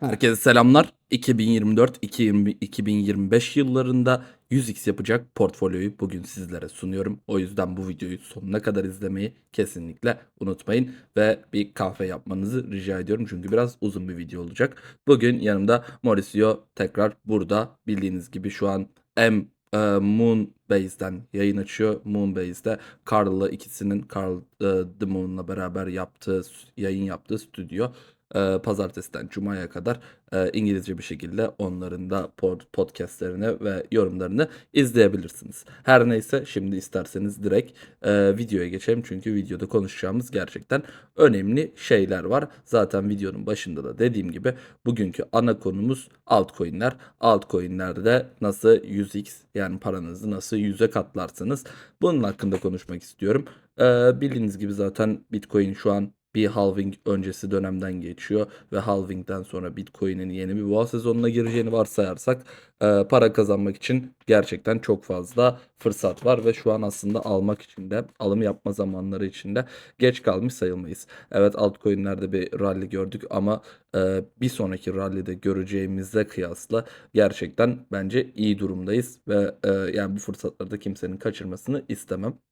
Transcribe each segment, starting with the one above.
Herkese selamlar. 2024-2025 yıllarında 100x yapacak portfolyoyu bugün sizlere sunuyorum. O yüzden bu videoyu sonuna kadar izlemeyi kesinlikle unutmayın ve bir kahve yapmanızı rica ediyorum çünkü biraz uzun bir video olacak. Bugün yanımda Mauricio tekrar burada. Bildiğiniz gibi şu an M e, Moonbase'den yayın açıyor. Moonbase'de Carl'la ikisinin Carl e, The Moon'la beraber yaptığı yayın yaptığı stüdyo e, pazartesiden cumaya kadar e, İngilizce bir şekilde onların da pod, podcastlerini ve yorumlarını izleyebilirsiniz. Her neyse şimdi isterseniz direkt e, videoya geçelim çünkü videoda konuşacağımız gerçekten önemli şeyler var. Zaten videonun başında da dediğim gibi bugünkü ana konumuz altcoin'ler. Altcoin'lerde nasıl 100x yani paranızı nasıl 100'e katlarsınız bunun hakkında konuşmak istiyorum. E, bildiğiniz gibi zaten Bitcoin şu an bir halving öncesi dönemden geçiyor ve halvingden sonra Bitcoin'in yeni bir boğa sezonuna gireceğini varsayarsak e, para kazanmak için gerçekten çok fazla fırsat var ve şu an aslında almak için de alım yapma zamanları için de geç kalmış sayılmayız. Evet altcoin'lerde bir rally gördük ama e, bir sonraki rally'de göreceğimizle kıyasla gerçekten bence iyi durumdayız ve e, yani bu fırsatları da kimsenin kaçırmasını istemem.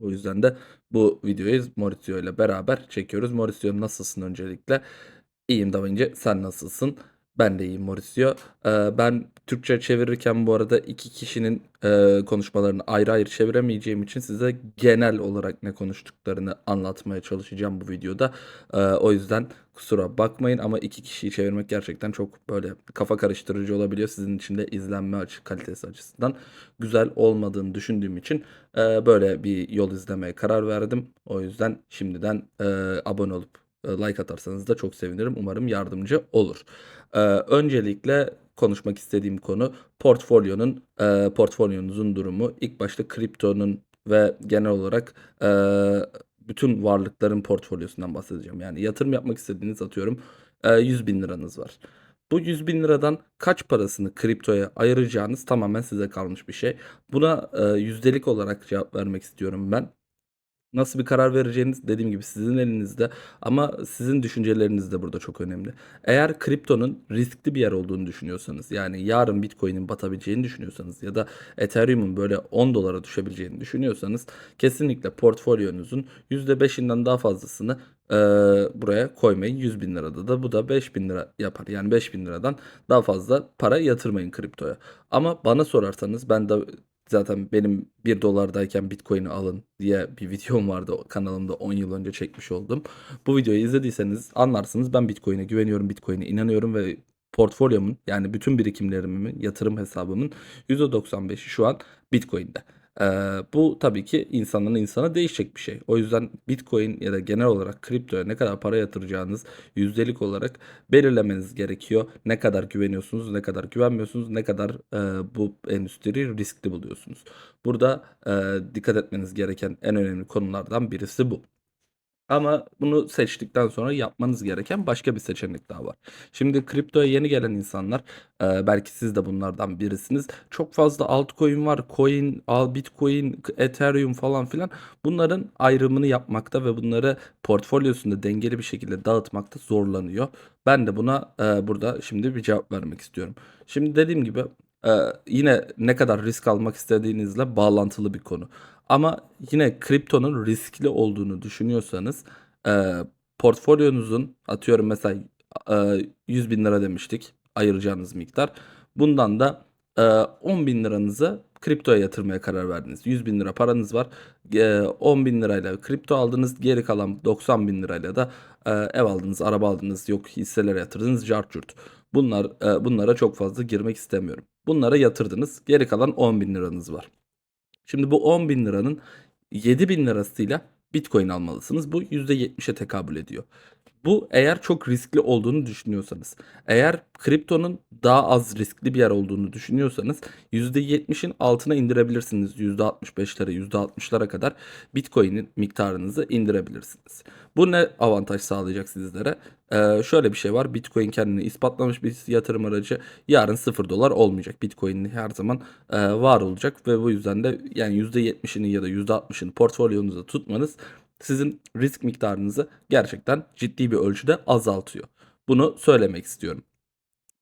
O yüzden de bu videoyu Mauricio ile beraber çekiyoruz. Mauricio nasılsın öncelikle? İyiyim Da. Sen nasılsın? Ben de iyiyim Mauricio. Ee, ben Türkçe çevirirken bu arada iki kişinin e, konuşmalarını ayrı ayrı çeviremeyeceğim için size genel olarak ne konuştuklarını anlatmaya çalışacağım bu videoda. Ee, o yüzden kusura bakmayın ama iki kişiyi çevirmek gerçekten çok böyle kafa karıştırıcı olabiliyor. Sizin için de izlenme açı, kalitesi açısından güzel olmadığını düşündüğüm için e, böyle bir yol izlemeye karar verdim. O yüzden şimdiden e, abone olup e, like atarsanız da çok sevinirim. Umarım yardımcı olur. Ee, öncelikle konuşmak istediğim konu portfolyonun e, portfolyonuzun durumu. İlk başta kriptonun ve genel olarak e, bütün varlıkların portfolyosundan bahsedeceğim. Yani yatırım yapmak istediğiniz atıyorum e, 100 bin liranız var. Bu 100 bin liradan kaç parasını kriptoya ayıracağınız tamamen size kalmış bir şey. Buna e, yüzdelik olarak cevap vermek istiyorum ben. Nasıl bir karar vereceğiniz dediğim gibi sizin elinizde ama sizin düşünceleriniz de burada çok önemli. Eğer kriptonun riskli bir yer olduğunu düşünüyorsanız yani yarın Bitcoin'in batabileceğini düşünüyorsanız ya da Ethereum'un böyle 10 dolara düşebileceğini düşünüyorsanız kesinlikle portfolyonuzun %5'inden daha fazlasını e, buraya koymayın. 100 bin lirada da bu da 5 bin lira yapar. Yani 5 bin liradan daha fazla para yatırmayın kriptoya. Ama bana sorarsanız ben de Zaten benim 1 dolardayken Bitcoin'i alın diye bir videom vardı kanalımda 10 yıl önce çekmiş oldum. Bu videoyu izlediyseniz anlarsınız ben Bitcoin'e güveniyorum, Bitcoin'e inanıyorum ve portfolyomun yani bütün birikimlerimin, yatırım hesabımın %95'i şu an Bitcoin'de. Ee, bu tabii ki insandan insana değişecek bir şey. O yüzden Bitcoin ya da genel olarak kriptoya ne kadar para yatıracağınız yüzdelik olarak belirlemeniz gerekiyor. Ne kadar güveniyorsunuz, ne kadar güvenmiyorsunuz, ne kadar e, bu endüstriyi riskli buluyorsunuz. Burada e, dikkat etmeniz gereken en önemli konulardan birisi bu. Ama bunu seçtikten sonra yapmanız gereken başka bir seçenek daha var. Şimdi kriptoya yeni gelen insanlar e, belki siz de bunlardan birisiniz. Çok fazla altcoin var. Coin, Bitcoin, Ethereum falan filan. Bunların ayrımını yapmakta ve bunları portfolyosunda dengeli bir şekilde dağıtmakta zorlanıyor. Ben de buna e, burada şimdi bir cevap vermek istiyorum. Şimdi dediğim gibi e, yine ne kadar risk almak istediğinizle bağlantılı bir konu. Ama yine kriptonun riskli olduğunu düşünüyorsanız e, portfolyonuzun atıyorum mesela e, 100 bin lira demiştik ayıracağınız miktar. Bundan da e, 10 bin liranızı kriptoya yatırmaya karar verdiniz. 100 bin lira paranız var. E, 10 bin lirayla kripto aldınız. Geri kalan 90 bin lirayla da e, ev aldınız, araba aldınız, yok hisselere yatırdınız, cart curt. Bunlar, e, bunlara çok fazla girmek istemiyorum. Bunlara yatırdınız. Geri kalan 10 bin liranız var. Şimdi bu 10 bin liranın 7 bin lirasıyla Bitcoin almalısınız. Bu %70'e tekabül ediyor. Bu eğer çok riskli olduğunu düşünüyorsanız. Eğer kriptonun daha az riskli bir yer olduğunu düşünüyorsanız %70'in altına indirebilirsiniz. %65'lere, %60'lara kadar Bitcoin'in miktarınızı indirebilirsiniz. Bu ne avantaj sağlayacak sizlere? Ee, şöyle bir şey var. Bitcoin kendini ispatlamış bir yatırım aracı. Yarın 0 dolar olmayacak. Bitcoin her zaman e, var olacak ve bu yüzden de yani %70'ini ya da %60'ını portfolyonuzda tutmanız sizin risk miktarınızı gerçekten ciddi bir ölçüde azaltıyor. Bunu söylemek istiyorum.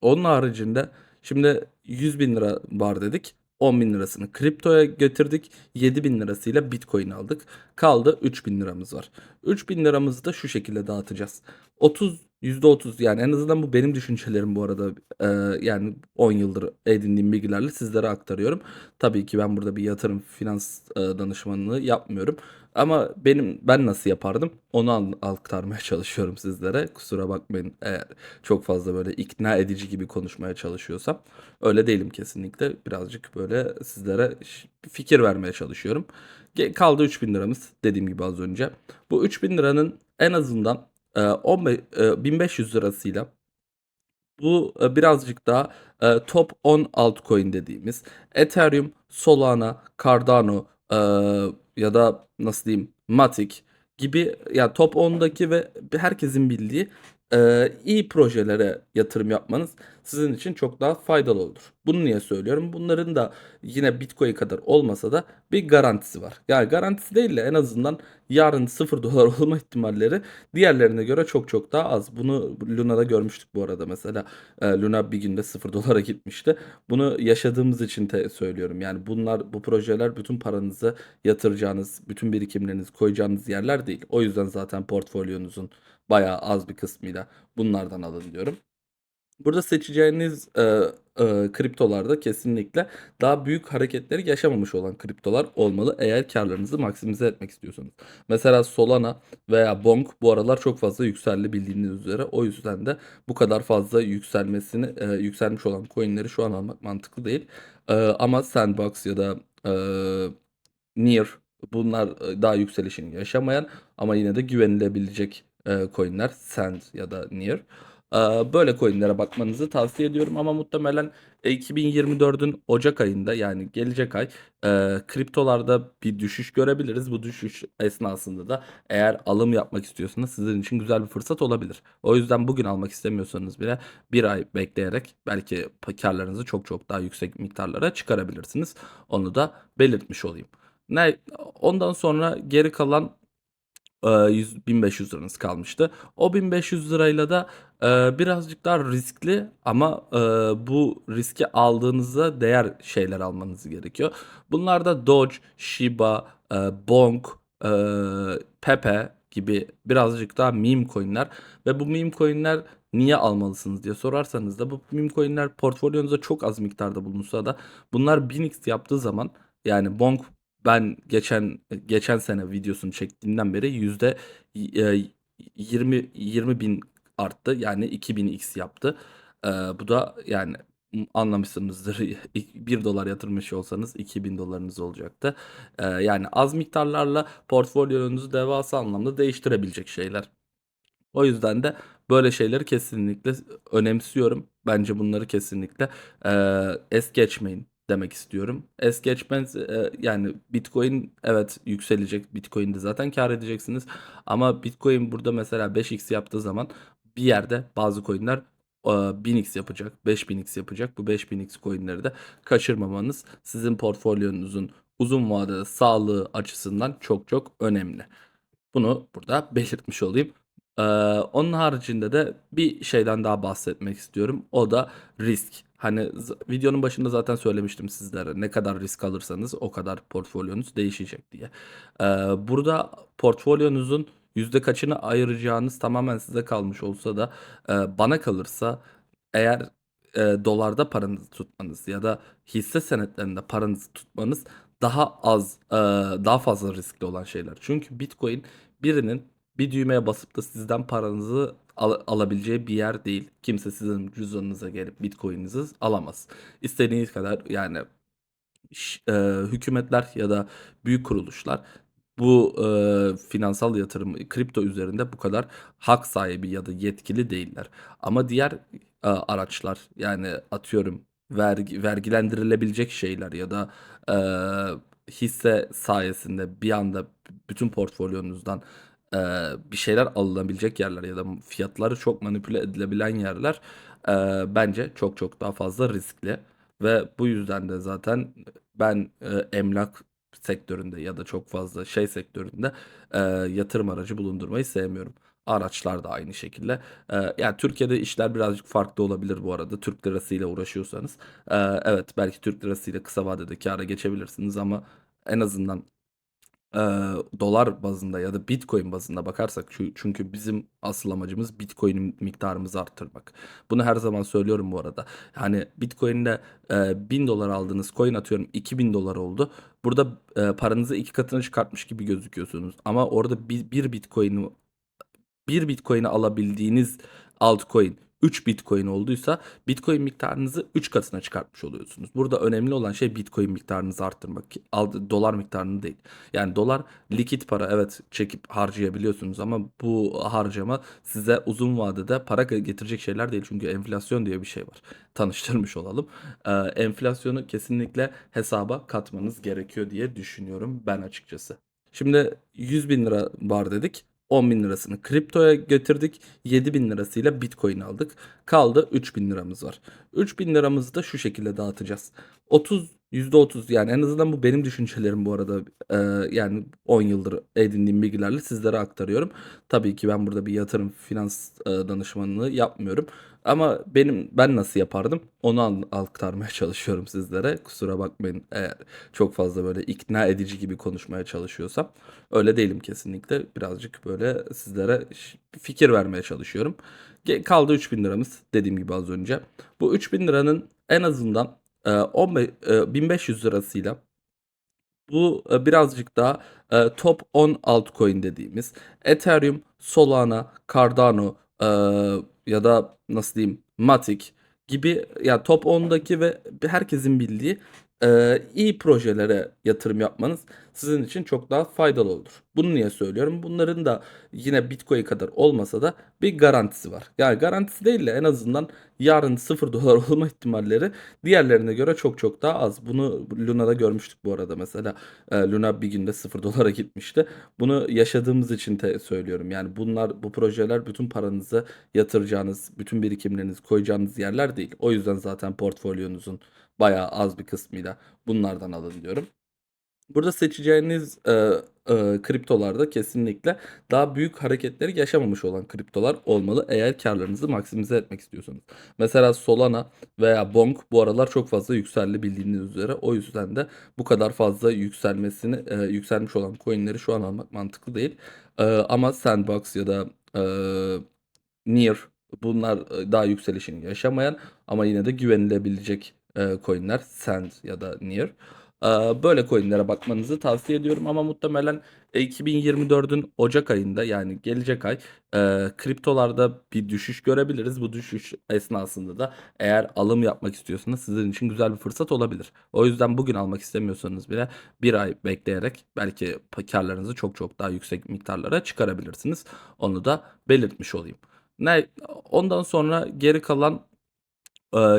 Onun haricinde şimdi 100.000 lira var dedik. 10.000 lirasını kriptoya getirdik. 7.000 lirasıyla Bitcoin aldık. Kaldı 3.000 liramız var. 3.000 liramızı da şu şekilde dağıtacağız. 30 %30 yani en azından bu benim düşüncelerim bu arada. Eee, yani 10 yıldır edindiğim bilgilerle sizlere aktarıyorum. Tabii ki ben burada bir yatırım finans eee, danışmanlığı yapmıyorum. Ama benim ben nasıl yapardım onu an- aktarmaya çalışıyorum sizlere. Kusura bakmayın eğer çok fazla böyle ikna edici gibi konuşmaya çalışıyorsam. Öyle değilim kesinlikle. Birazcık böyle sizlere fikir vermeye çalışıyorum. Ge- Kaldı 3000 liramız dediğim gibi az önce. Bu 3000 liranın en azından e, 15, e, 1500 lirasıyla bu birazcık daha top 10 altcoin dediğimiz Ethereum, Solana, Cardano ya da nasıl diyeyim Matic gibi ya top 10'daki ve herkesin bildiği iyi projelere yatırım yapmanız sizin için çok daha faydalı olur. Bunu niye söylüyorum? Bunların da yine Bitcoin kadar olmasa da bir garantisi var. Yani garantisi değil de en azından yarın 0 dolar olma ihtimalleri diğerlerine göre çok çok daha az. Bunu Luna'da görmüştük bu arada mesela. E, Luna bir günde 0 dolara gitmişti. Bunu yaşadığımız için te söylüyorum. Yani bunlar bu projeler bütün paranızı yatıracağınız, bütün birikimlerinizi koyacağınız yerler değil. O yüzden zaten portfolyonuzun bayağı az bir kısmıyla bunlardan alın diyorum. Burada seçeceğiniz e, e, kriptolarda kesinlikle daha büyük hareketleri yaşamamış olan kriptolar olmalı eğer karlarınızı maksimize etmek istiyorsanız. Mesela Solana veya Bonk bu aralar çok fazla yükseldi bildiğiniz üzere. O yüzden de bu kadar fazla yükselmesini e, yükselmiş olan coinleri şu an almak mantıklı değil. E, ama Sandbox ya da e, Near bunlar e, daha yükselişini yaşamayan ama yine de güvenilebilecek e, coinler Sand ya da Near. E, böyle coinlere bakmanızı tavsiye ediyorum ama muhtemelen e, 2024'ün Ocak ayında yani gelecek ay e, kriptolarda bir düşüş görebiliriz. Bu düşüş esnasında da eğer alım yapmak istiyorsanız sizin için güzel bir fırsat olabilir. O yüzden bugün almak istemiyorsanız bile bir ay bekleyerek belki karlarınızı çok çok daha yüksek miktarlara çıkarabilirsiniz. Onu da belirtmiş olayım. Ne ondan sonra geri kalan e, 100, 1500 liranız kalmıştı. O 1500 lirayla da e, birazcık daha riskli ama e, bu riski aldığınızda değer şeyler almanız gerekiyor. Bunlar da Doge, Shiba, e, Bonk, e, Pepe gibi birazcık daha meme coinler ve bu meme coinler niye almalısınız diye sorarsanız da bu meme coinler portfolyonuzda çok az miktarda bulunsa da bunlar 1000x yaptığı zaman yani Bonk ben geçen geçen sene videosunu çektiğimden beri yüzde e, 20 20 bin arttı. Yani 2000x yaptı. E, bu da yani anlamışsınızdır. 1 dolar yatırmış olsanız 2000 dolarınız olacaktı. E, yani az miktarlarla portfolyonuzu devasa anlamda değiştirebilecek şeyler. O yüzden de böyle şeyleri kesinlikle önemsiyorum. Bence bunları kesinlikle e, es geçmeyin demek istiyorum. Es geçmez e, yani Bitcoin evet yükselecek. Bitcoin'de zaten kar edeceksiniz. Ama Bitcoin burada mesela 5x yaptığı zaman bir yerde bazı coinler e, 1000x yapacak, 5000x yapacak. Bu 5000x coinleri de kaçırmamanız sizin portfolyonuzun uzun vadede sağlığı açısından çok çok önemli. Bunu burada belirtmiş olayım. Ee, onun haricinde de bir şeyden daha bahsetmek istiyorum. O da risk. Hani videonun başında zaten söylemiştim sizlere. Ne kadar risk alırsanız o kadar portfolyonuz değişecek diye. Ee, burada portfolyonuzun yüzde kaçını ayıracağınız tamamen size kalmış olsa da e, bana kalırsa eğer e, dolarda paranızı tutmanız ya da hisse senetlerinde paranızı tutmanız daha az e, daha fazla riskli olan şeyler. Çünkü Bitcoin birinin bir düğmeye basıp da sizden paranızı al- alabileceği bir yer değil. Kimse sizin cüzdanınıza gelip Bitcoin'inizi alamaz. İstediğiniz kadar yani e, hükümetler ya da büyük kuruluşlar bu e, finansal yatırım kripto üzerinde bu kadar hak sahibi ya da yetkili değiller. Ama diğer e, araçlar yani atıyorum vergi vergilendirilebilecek şeyler ya da e, hisse sayesinde bir anda bütün portfolyonuzdan e, bir şeyler alınabilecek yerler ya da fiyatları çok manipüle edilebilen yerler e, bence çok çok daha fazla riskli. Ve bu yüzden de zaten ben e, emlak sektöründe ya da çok fazla şey sektöründe e, yatırım aracı bulundurmayı sevmiyorum. araçlar da aynı şekilde. Eee, yani Türkiye'de işler birazcık farklı olabilir bu arada Türk lirasıyla uğraşıyorsanız. Eee, evet belki Türk lirasıyla kısa vadede kâra geçebilirsiniz ama en azından Eee, dolar bazında ya da Bitcoin bazında bakarsak çü çünkü bizim asıl amacımız Bitcoin miktarımızı arttırmak. Bunu her zaman söylüyorum bu arada. Yani Bitcoin'de eee, $1000 aldığınız coin atıyorum $2000 oldu. Burada eee, paranızı iki katına çıkartmış gibi gözüküyorsunuz. Ama orada bir, bir Bitcoin'i 1 Bitcoin'i alabildiğiniz altcoin 3 Bitcoin olduysa Bitcoin miktarınızı 3 katına çıkartmış oluyorsunuz. Burada önemli olan şey Bitcoin miktarınızı arttırmak. Dolar miktarını değil. Yani dolar likit para evet çekip harcayabiliyorsunuz ama bu harcama size uzun vadede para getirecek şeyler değil. Çünkü enflasyon diye bir şey var. Tanıştırmış olalım. Ee, enflasyonu kesinlikle hesaba katmanız gerekiyor diye düşünüyorum ben açıkçası. Şimdi 100 bin lira var dedik. 10 bin lirasını kriptoya getirdik. 7 bin lirasıyla bitcoin aldık. Kaldı 3 bin liramız var. 3 bin liramızı da şu şekilde dağıtacağız. 30 %30 yani en azından bu benim düşüncelerim bu arada. Ee, yani 10 yıldır edindiğim bilgilerle sizlere aktarıyorum. Tabii ki ben burada bir yatırım finans e, danışmanlığı yapmıyorum. Ama benim ben nasıl yapardım onu an- aktarmaya çalışıyorum sizlere. Kusura bakmayın eğer çok fazla böyle ikna edici gibi konuşmaya çalışıyorsam. Öyle değilim kesinlikle. Birazcık böyle sizlere fikir vermeye çalışıyorum. Ge- Kaldı 3000 liramız dediğim gibi az önce. Bu 3000 liranın en azından 15, e, 1500 lirasıyla bu birazcık daha top 10 altcoin dediğimiz Ethereum, Solana, Cardano ya da nasıl diyeyim Matic gibi ya top 10'daki ve herkesin bildiği e, iyi projelere yatırım yapmanız sizin için çok daha faydalı olur. Bunu niye söylüyorum? Bunların da yine Bitcoin kadar olmasa da bir garantisi var. Yani garantisi değil de en azından yarın 0 dolar olma ihtimalleri diğerlerine göre çok çok daha az. Bunu Luna'da görmüştük bu arada mesela. E, Luna bir günde 0 dolara gitmişti. Bunu yaşadığımız için te söylüyorum. Yani bunlar bu projeler bütün paranızı yatıracağınız, bütün birikimlerinizi koyacağınız yerler değil. O yüzden zaten portfolyonuzun bayağı az bir kısmıyla bunlardan alın diyorum. Burada seçeceğiniz e, e, kriptolarda kesinlikle daha büyük hareketleri yaşamamış olan kriptolar olmalı eğer karlarınızı maksimize etmek istiyorsanız. Mesela Solana veya Bonk bu aralar çok fazla yükseldi bildiğiniz üzere. O yüzden de bu kadar fazla yükselmesini e, yükselmiş olan coinleri şu an almak mantıklı değil. E, ama Sandbox ya da e, Near bunlar e, daha yükselişini yaşamayan ama yine de güvenilebilecek e, coinler Sand ya da Near. Eee, böyle coin'lere bakmanızı tavsiye ediyorum ama muhtemelen 2024'ün Ocak ayında yani gelecek ay eee, kriptolarda bir düşüş görebiliriz. Bu düşüş esnasında da eğer alım yapmak istiyorsanız sizin için güzel bir fırsat olabilir. O yüzden bugün almak istemiyorsanız bile bir ay bekleyerek belki karlarınızı çok çok daha yüksek miktarlara çıkarabilirsiniz. Onu da belirtmiş olayım. Ne ondan sonra geri kalan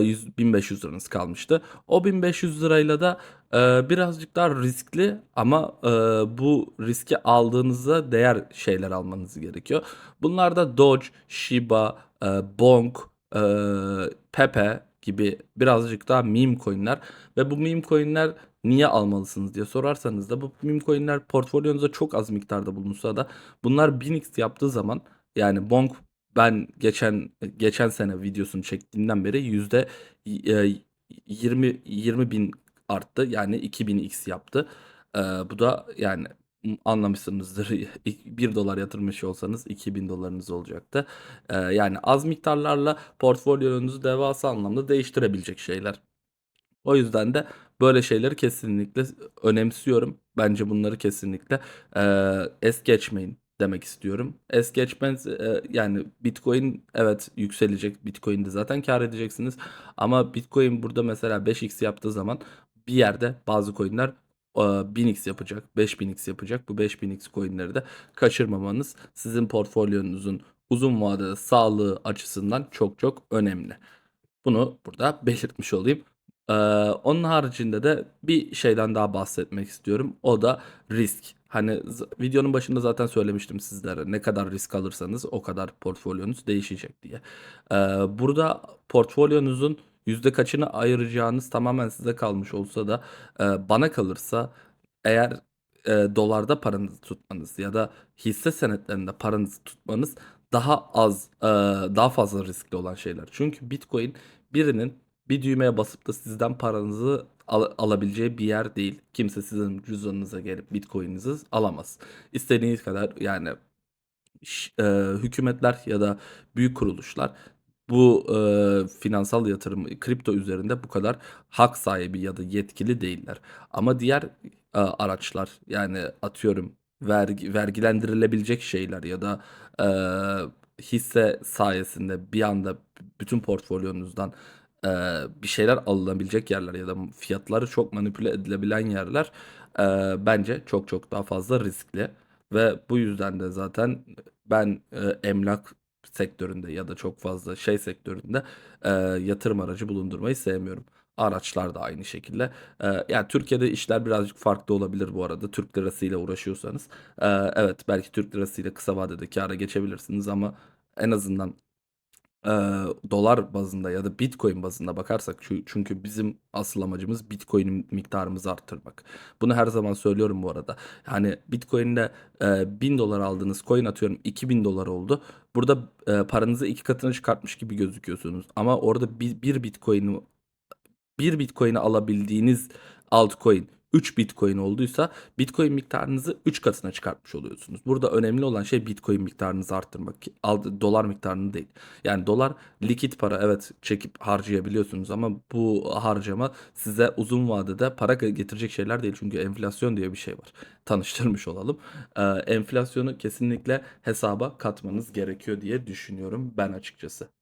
100 1500 liranız kalmıştı. O 1500 lirayla da eee, birazcık daha riskli ama eee, bu riski aldığınızda değer şeyler almanız gerekiyor. Bunlar da Doge, Shiba, eee, Bonk, eee, Pepe gibi birazcık daha meme coin'ler ve bu meme coin'ler niye almalısınız diye sorarsanız da bu meme coin'ler portfolyonuzda çok az miktarda bulunsa da bunlar 1000x yaptığı zaman yani Bonk ben geçen geçen sene videosunu çektiğimden beri yüzde e, 20 20 bin arttı. Yani 2000x yaptı. Ee, bu da yani anlamışsınızdır. 1 dolar yatırmış olsanız 2000 dolarınız olacaktı. Ee, yani az miktarlarla portfolyonuzu devasa anlamda değiştirebilecek şeyler. O yüzden de böyle şeyleri kesinlikle önemsiyorum. Bence bunları kesinlikle e, es geçmeyin demek istiyorum. Es geçmez e, yani Bitcoin evet yükselecek. Bitcoin'de zaten kar edeceksiniz. Ama Bitcoin burada mesela 5x yaptığı zaman bir yerde bazı coinler e, 1000x yapacak, 5000x yapacak. Bu 5000x coinleri de kaçırmamanız sizin portfolyonuzun uzun vadede sağlığı açısından çok çok önemli. Bunu burada belirtmiş olayım. Ee, onun haricinde de bir şeyden daha bahsetmek istiyorum. O da risk. Hani videonun başında zaten söylemiştim sizlere. Ne kadar risk alırsanız o kadar portfolyonuz değişecek diye. Ee, burada portfolyonuzun yüzde kaçını ayıracağınız tamamen size kalmış olsa da e, bana kalırsa eğer e, dolarda paranızı tutmanız ya da hisse senetlerinde paranızı tutmanız daha az, eee, daha fazla riskli olan şeyler. Çünkü Bitcoin birinin bir düğmeye basıp da sizden paranızı al alabileceği bir yer değil. Kimse sizin cüzdanınıza gelip Bitcoin'inizi alamaz. İstediğiniz kadar yani eee, hükümetler ya da büyük kuruluşlar bu, eee, finansal yatırım, kripto üzerinde bu kadar hak sahibi ya da yetkili değiller. Ama diğer, aaa, araçlar yani atıyorum vergi vergilendirilebilecek şeyler ya da, eee, hisse sayesinde bir anda bütün portfolyonuzdan, eee, bir şeyler alınabilecek yerler ya da fiyatları çok manipüle edilebilen yerler, eee, bence çok çok daha fazla riskli ve bu yüzden de zaten ben, eee, emlak sektöründe ya da çok fazla şey sektöründe, eee, yatırım aracı bulundurmayı sevmiyorum. Araçlar da aynı şekilde. Eee, yani Türkiye'de işler birazcık farklı olabilir bu arada Türk lirasıyla uğraşıyorsanız. Eee, evet, belki Türk lirasıyla kısa vadede kâra geçebilirsiniz ama en azından, eee, dolar bazında ya da Bitcoin bazında bakarsak çü çünkü bizim asıl amacımız Bitcoin miktarımızı arttırmak. Bunu her zaman söylüyorum bu arada. Hani Bitcoin'de, eee, $1000 aldığınız coin atıyorum $2000 oldu. Burada, eee, paranızı 2 katına çıkartmış gibi gözüküyorsunuz ama orada bi bir Bitcoin'i 1 Bitcoin'i alabildiğiniz altcoin 3 Bitcoin olduysa Bitcoin miktarınızı 3 katına çıkartmış oluyorsunuz. Burada önemli olan şey Bitcoin miktarınızı arttırmak dolar miktarını değil. Yani dolar likit para evet, çekip harcayabiliyorsunuz ama bu harcama size uzun vadede para ge getirecek şeyler değil. Çünkü enflasyon diye bir şey var. Tanıştırmış olalım. Eee, enflasyonu kesinlikle hesaba katmanız gerekiyor diye düşünüyorum ben açıkçası.